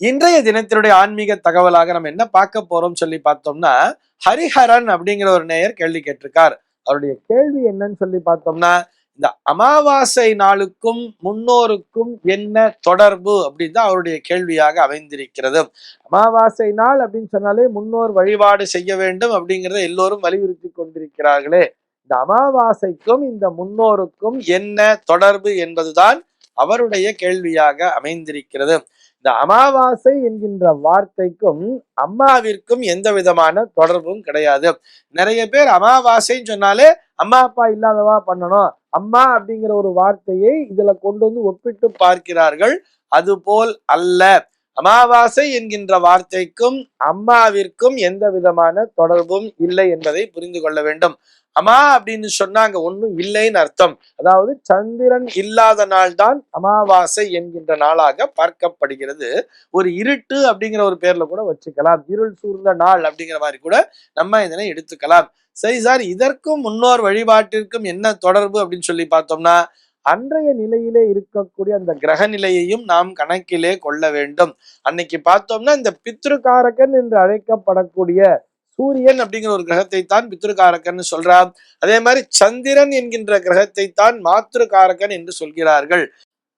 இன்றைய தினத்தினுடைய ஆன்மீக தகவலாக நம்ம என்ன பார்க்க போறோம் சொல்லி பார்த்தோம்னா ஹரிஹரன் அப்படிங்கிற ஒரு நேயர் கேள்வி கேட்டிருக்கார். அவருடைய கேள்வி என்னன்னு சொல்லி பார்த்தோம்னா இந்த அமாவாசை நாளுக்கும் முன்னோருக்கும் என்ன தொடர்பு அப்படின்னு தான் அவருடைய கேள்வியாக அமைந்திருக்கிறது. அமாவாசை நாள் அப்படின்னு சொன்னாலே முன்னோர் வழிபாடு செய்ய வேண்டும் அப்படிங்கிறத எல்லோரும் வலியுறுத்தி கொண்டிருக்கிறார்களே. இந்த அமாவாசைக்கும் இந்த முன்னோருக்கும் என்ன தொடர்பு என்பதுதான் அவருடைய கேள்வியாக அமைந்திருக்கிறது. இந்த அமாவாசை என்கின்ற வார்த்தைக்கும் அம்மாவிற்கும் எந்த விதமான தொடர்பும் கிடையாது. நிறைய பேர் அமாவாசைன்னு சொன்னாலே அம்மா அப்பா இல்லாதவா பண்ணணும்? அம்மா அப்படிங்கிற ஒரு வார்த்தையை இதுல கொண்டு வந்து ஒப்பிட்டு பார்க்கிறார்கள். அதுபோல் அல்ல. அமாவாசை என்கின்ற வார்த்தைக்கும் அம்மாவிற்கும் எந்த விதமான தொடர்பும் இல்லை என்பதை புரிந்து கொள்ள வேண்டும். அம்மா அப்படின்னு சொன்னாங்க ஒன்றும் ஒண்ணும் இல்லைன்னு அர்த்தம். அதாவது சந்திரன் இல்லாத நாள் தான் அமாவாசை என்கின்ற நாளாக பார்க்கப்படுகிறது. ஒரு இருட்டு அப்படிங்கிற ஒரு பேர்ல கூட வச்சுக்கலாம். இருள் சூழ்ந்த நாள் அப்படிங்கிற மாதிரி கூட நம்ம இதனை எடுத்துக்கலாம். சரி சார் இதற்கும் முன்னோர் வழிபாட்டிற்கும் என்ன தொடர்பு அப்படின்னு சொல்லி பார்த்தோம்னா அன்றைய நிலையிலே இருக்கக்கூடிய அந்த கிரக நிலையையும் நாம் கணக்கிலே கொள்ள வேண்டும். அன்னைக்கு பார்த்தோம்னா இந்த பித்ருகாரகன் என்று அழைக்கப்படக்கூடிய சூரியன் அப்படிங்கிற ஒரு கிரகத்தை தான் பித்ருகாரகன் சொல்றார். அதே மாதிரி சந்திரன் என்கின்ற கிரகத்தை தான் மாத்திருக்காரகன் என்று சொல்கிறார்கள்.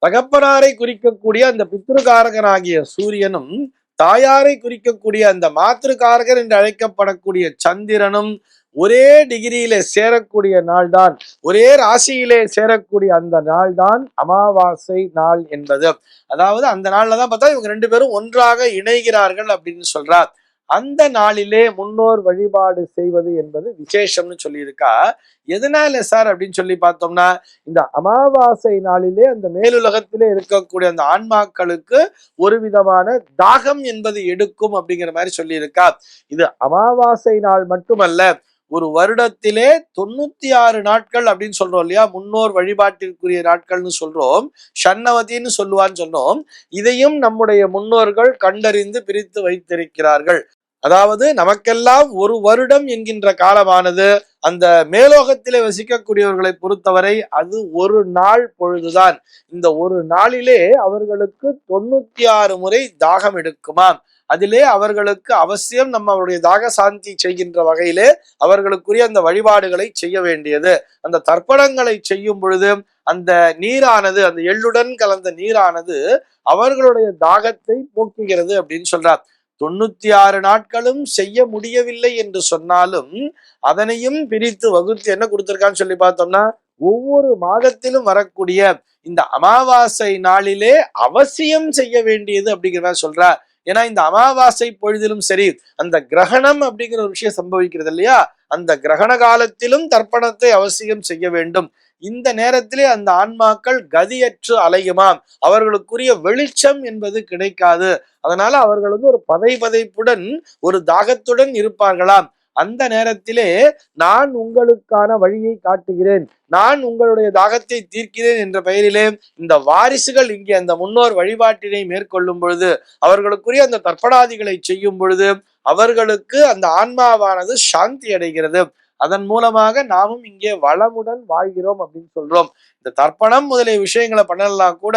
தகப்பனாரை குறிக்கக்கூடிய அந்த பித்ருகாரகனாகிய சூரியனும் தாயாரை குறிக்கக்கூடிய அந்த மாத்திருக்காரகன் என்று அழைக்கப்படக்கூடிய சந்திரனும் ஒரே டிகிரியில சேரக்கூடிய நாள் தான் ஒரே ராசியிலே சேரக்கூடிய அந்த நாள் தான் அமாவாசை நாள் என்பது. அதாவது அந்த நாள்ல தான் பார்த்தா இவங்க ரெண்டு பேரும் ஒன்றாக இணைகிறார்கள் அப்படின்னு சொல்றார். அந்த நாளிலே முன்னோர் வழிபாடு செய்வது என்பது விசேஷம்னு சொல்லியிருக்கா. எதனால சார் அப்படின்னு சொல்லி பார்த்தோம்னா இந்த அமாவாசை நாளிலே அந்த மேலுலகத்திலே இருக்கக்கூடிய அந்த ஆன்மாக்களுக்கு ஒரு விதமான தாகம் என்பது எடுக்கும் அப்படிங்கிற மாதிரி சொல்லியிருக்கா. இது அமாவாசை நாள் மட்டுமல்ல ஒரு வருடத்திலே தொண்ணூத்தி ஆறு நாட்கள் அப்படின்னு சொல்றோம் இல்லையா? முன்னோர் வழிபாட்டிற்குரிய நாட்கள்னு சொல்றோம். ஷண்ணவதின்னு சொல்லுவான்னு சொன்னோம். இதையும் நம்முடைய முன்னோர்கள் கண்டறிந்து பிரித்து வைத்திருக்கிறார்கள். அதாவது நமக்கெல்லாம் ஒரு வருடம் என்கின்ற காலமானது அந்த மேலோகத்திலே வசிக்கக்கூடியவர்களை பொறுத்தவரை அது ஒரு நாள் பொழுதுதான். இந்த ஒரு நாளிலே அவர்களுக்கு தொண்ணூத்தி ஆறு முறை தாகம் எடுக்குமாம். அதிலே அவர்களுக்கு அவசியம் நம்ம அவருடைய தாக சாந்தி செய்கின்ற வகையிலே அவர்களுக்குரிய அந்த வழிபாடுகளை செய்ய வேண்டியது. அந்த தர்ப்பணங்களை செய்யும் பொழுது அந்த நீரானது அந்த எள்ளுடன் கலந்த நீரானது அவர்களுடைய தாகத்தை போக்குகிறது அப்படின்னு சொல்றார். தொண்ணூத்தி ஆறு நாட்களும் செய்ய முடியவில்லை என்று சொன்னாலும் அதனையும் பிரித்து வகுத்து என்ன கொடுத்துருக்கான்னு சொல்லி பார்த்தோம்னா ஒவ்வொரு மாதத்திலும் வரக்கூடிய இந்த அமாவாசை நாளிலே அவசியம் செய்ய வேண்டியது அப்படிங்கிற மாதிரி சொல்றார். ஏன்னா இந்த அமாவாசை பொழுதிலும் சரி அந்த கிரகணம் அப்படிங்கிற ஒரு விஷயம் சம்பவிக்கிறது இல்லையா? அந்த கிரகண காலத்திலும் தர்ப்பணத்தை அவசியம் செய்ய வேண்டும். இந்த நேரத்திலே அந்த ஆன்மாக்கள் கதியற்று அலையுமாம். அவர்களுக்குரிய வெளிச்சம் என்பது கிடைக்காது. அதனால அவர்கள் வந்து ஒரு பதை பதைப்புடன் ஒரு தாகத்துடன் இருப்பார்களாம். அந்த நேரத்திலே நான் உங்களுக்கான வழியை காட்டுகிறேன். நான் உங்களுடைய தாகத்தை தீர்க்கிறேன் என்ற பெயரிலே இந்த வாரிசுகள் இங்கே அந்த முன்னோர் வழிபாட்டினை மேற்கொள்ளும் பொழுது அவர்களுக்குரிய அந்த தர்ப்பணாதிகளை செய்யும் பொழுது அவர்களுக்கு அந்த ஆன்மாவானது சாந்தி அடைகிறது. அதன் மூலமாக நாமும் இங்கே வளமுடன் வாழ்கிறோம் அப்படின்னு சொல்றோம். இந்த தர்ப்பணம் முதலிய விஷயங்களை பண்ணலாம் கூட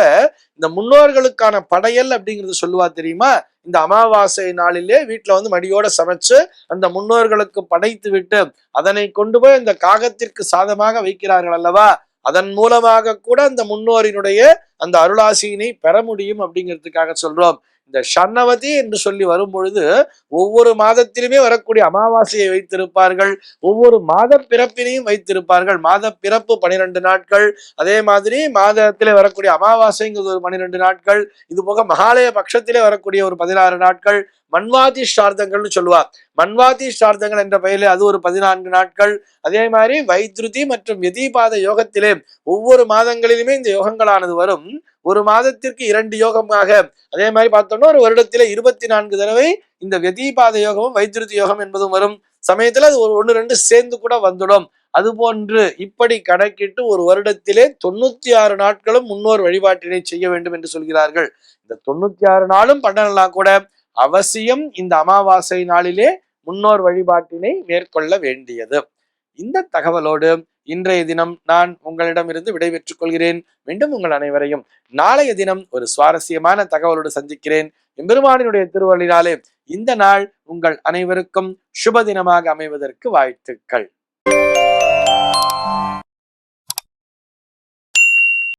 இந்த முன்னோர்களுக்கான படையல் அப்படிங்கிறது சொல்லுவா தெரியுமா? இந்த அமாவாசை நாளிலே வீட்டுல வந்து மடியோட சமைச்சு அந்த முன்னோர்களுக்கு படைத்து விட்டு அதனை கொண்டு போய் இந்த காகத்திற்கு சாதமாக வைக்கிறார்கள் அல்லவா? அதன் மூலமாக கூட அந்த முன்னோரினுடைய அந்த அருளாசியினை பெற முடியும் அப்படிங்கிறதுக்காக சொல்றோம். இந்த சன்னவதி என்று சொல்லி வரும்பொழுது ஒவ்வொரு மாதத்திலுமே வரக்கூடிய அமாவாசையை வைத்திருப்பார்கள். ஒவ்வொரு மாத பிறப்பினையும் வைத்திருப்பார்கள். மாத பிறப்பு பனிரெண்டு நாட்கள். அதே மாதிரி மாதத்திலே வரக்கூடிய அமாவாசைங்கிறது ஒரு பனிரெண்டு நாட்கள். இது போக மகாலய பட்சத்திலே வரக்கூடிய ஒரு பதினாறு நாட்கள். மன்வாதி ஸ்ரார்த்தங்கள்னு சொல்லுவார் மன்வாதி சார்த்தங்கள் என்ற பெயரில் அது ஒரு பதினான்கு நாட்கள். அதே மாதிரி வைத்ருதி மற்றும் யதிபாத யோகத்திலே ஒவ்வொரு மாதங்களிலுமே இந்த யோகங்களானது வரும். ஒரு மாதத்திற்கு இரண்டு யோகமாக. அதே மாதிரி பார்த்தோம்னா ஒரு வருடத்திலே இருபத்தி நான்கு தடவை இந்த வெதிபாத யோகமும் வைத்திருதி யோகம் என்பதும் வரும். சமயத்துல அது ஒரு ஒன்று ரெண்டு சேர்ந்து கூட வந்துடும். அது போன்று இப்படி கணக்கிட்டு ஒரு வருடத்திலே தொண்ணூத்தி ஆறு நாட்களும் முன்னோர் வழிபாட்டினை செய்ய வேண்டும் என்று சொல்கிறார்கள். இந்த தொண்ணூத்தி ஆறு நாளும் பண்ணலாம் கூட அவசியம் இந்த அமாவாசை நாளிலே முன்னோர் வழிபாட்டினை மேற்கொள்ள வேண்டியது. இந்த தகவலோடு இன்றைய தினம் நான் உங்களிடமிருந்து விடைபெற்றுக் கொள்கிறேன். மீண்டும் உங்கள் அனைவரையும் நாளைய தினம் ஒரு சுவாரஸ்யமான தகவலோடு சந்திக்கிறேன். எம்பெருமானினுடைய திருவள்ளினாலே இந்த நாள் உங்கள் அனைவருக்கும் சுப தினமாக அமைவதற்கு வாழ்த்துக்கள்.